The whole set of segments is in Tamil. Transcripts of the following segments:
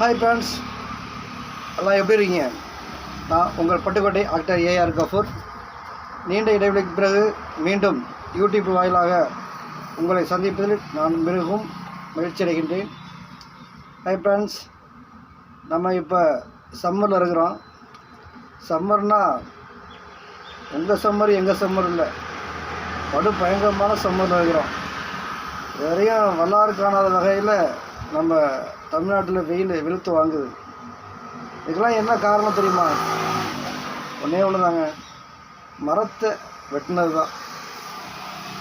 ஹாய் ஃப்ரெண்ட்ஸ் எல்லாம் எப்படி இருக்கீங்க? நான் உங்கள் பட்டுக்கோட்டை ஆக்டர் ஏஆர் கஃபூர் நீண்ட இடைவெளிக்கு பிறகு மீண்டும் யூடியூப் வாயிலாக உங்களை சந்திப்பதில் நான் மிகவும் மகிழ்ச்சி அடைகின்றேன். ஹாய் ஃப்ரெண்ட்ஸ் நம்ம இப்போ சம்மரில் இருக்கிறோம். சம்மர்னால் உங்கள் சம்மர் எங்கள் சம்மர் இல்லை. படு பயங்கரமான சம்மரில் இருக்கிறோம். வேறையும் வரலாறு காணாத வகையில் நம்ம தமிழ்நாட்டில் வெயில் வெளுத்து வாங்குது. இதுக்கெல்லாம் என்ன காரணம் தெரியுமா? ஒன்றே ஒன்று தாங்க மரத்தை வெட்டினது தான்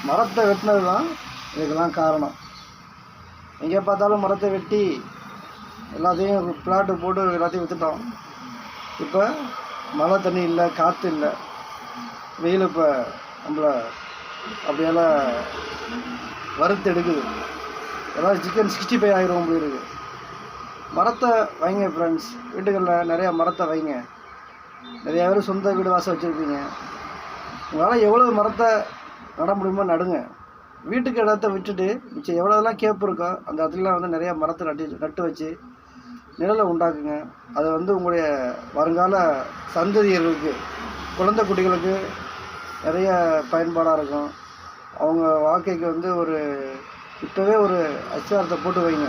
மரத்தை வெட்டினது தான் இதுக்கெல்லாம் காரணம். எங்கே பார்த்தாலும் மரத்தை வெட்டி எல்லாத்தையும் பிளாட்டு போட்டு எல்லாத்தையும் விற்றுட்டோம் இப்போ மழை தண்ணி இல்லை காற்று இல்லை. வெயில் இப்போ நம்மளை அப்படியெல்லாம் வறுத்து எடுக்குது ஏதாவது சிக்கன் சிக்ஸ்டி ஃபைவ் ஆகிரும் போல மரத்தை வைங்க ஃப்ரெண்ட்ஸ் வீட்டுகளில் நிறையா மரத்தை வைங்க. நிறையா பேர் சொந்த வீடு வாசல் வச்சுருப்பீங்க. உங்களால் எவ்வளோ மரத்தை நட முடியுமோ நடுங்க. வீட்டுக்கு இடத்த விட்டுட்டு மிச்சம் எவ்வளோதெல்லாம் கேப்பு இருக்கோ அந்த இடத்துலலாம் வந்து நிறையா மரத்தை நட்டு நட்டு வச்சு நிழலை உண்டாக்குங்க. அதை வந்து உங்களுடைய வருங்கால சந்ததியர்களுக்கு குழந்தை குட்டிகளுக்கு நிறைய பயன்பாடாக இருக்கும். அவங்க வாழ்க்கைக்கு வந்து ஒரு இப்போவே ஒரு அச்சாரத்தை போட்டு வைங்க.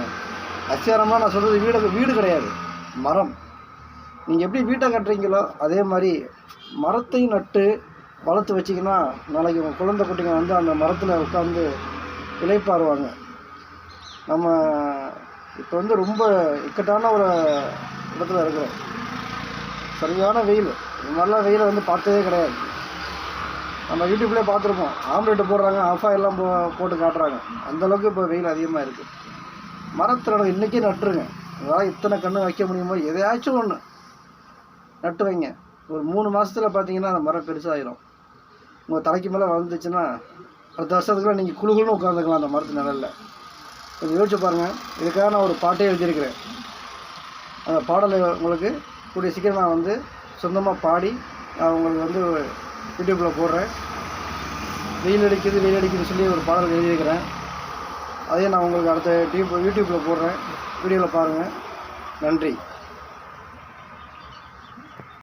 அச்சாரமாக நான் சொல்கிறது வீடு வீடு கிடையாது. மரம். நீங்கள் எப்படி வீட்டை கட்டுறீங்களோ அதே மாதிரி மரத்தையும் நட்டு வளர்த்து வச்சிங்கன்னா நாளைக்கு உங்கள் குழந்தை குட்டிங்க வந்து அந்த மரத்தில் உட்காந்து இழைப்பாருவாங்க நம்ம இப்போ வந்து ரொம்ப இக்கட்டான ஒரு இடத்துல இருக்கிறோம். சரியான வெயில். இது மாதிரிலாம் வெயிலை வந்து பார்த்ததே கிடையாது. நம்ம யூடியூப்லேயே பார்த்துருப்போம். ஆம்லேட்டு போடுறாங்க ஆஃப் ஆயிலெலாம் போ போட்டு காட்டுறாங்க. அந்தளவுக்கு இப்போ வெயில் அதிகமாக இருக்குது மரத்தில் இன்றைக்கே நட்டுருங்க. உங்களால் இத்தனை கன்று வைக்க முடியுமோ? எதையாச்சும் ஒன்று நட்டு வைங்க. ஒரு மூணு மாதத்தில் பார்த்தீங்கன்னா அந்த மரம் பெருசாகிடும் உங்கள் தலைக்கு மேலே வளர்ந்துச்சுன்னா அடுத்த வருஷத்துக்குள்ள நீங்கள் குழுகுன்னு உட்காந்துக்கலாம் அந்த மரத்து நிழலில். கொஞ்சம் யோசிச்சு பாருங்கள் இதுக்காக நான் ஒரு பாட்டே எழுதியிருக்கிறேன். அந்த பாடலை உங்களுக்கு கூடிய சீக்கிரம் நான் வந்து சொந்தமாக பாடி நான் உங்களுக்கு வந்து யூடியூப்பில் போடுறேன். வெயில் அடிக்குது வெயில் அடிக்குதுன்னு சொல்லி ஒரு பாடல் எழுதியிருக்கிறேன். அதையும் நான் உங்களுக்கு அடுத்த டியூப் யூடியூப்பில் போடுறேன். வீடியோவில் பாருங்கள் நன்றி.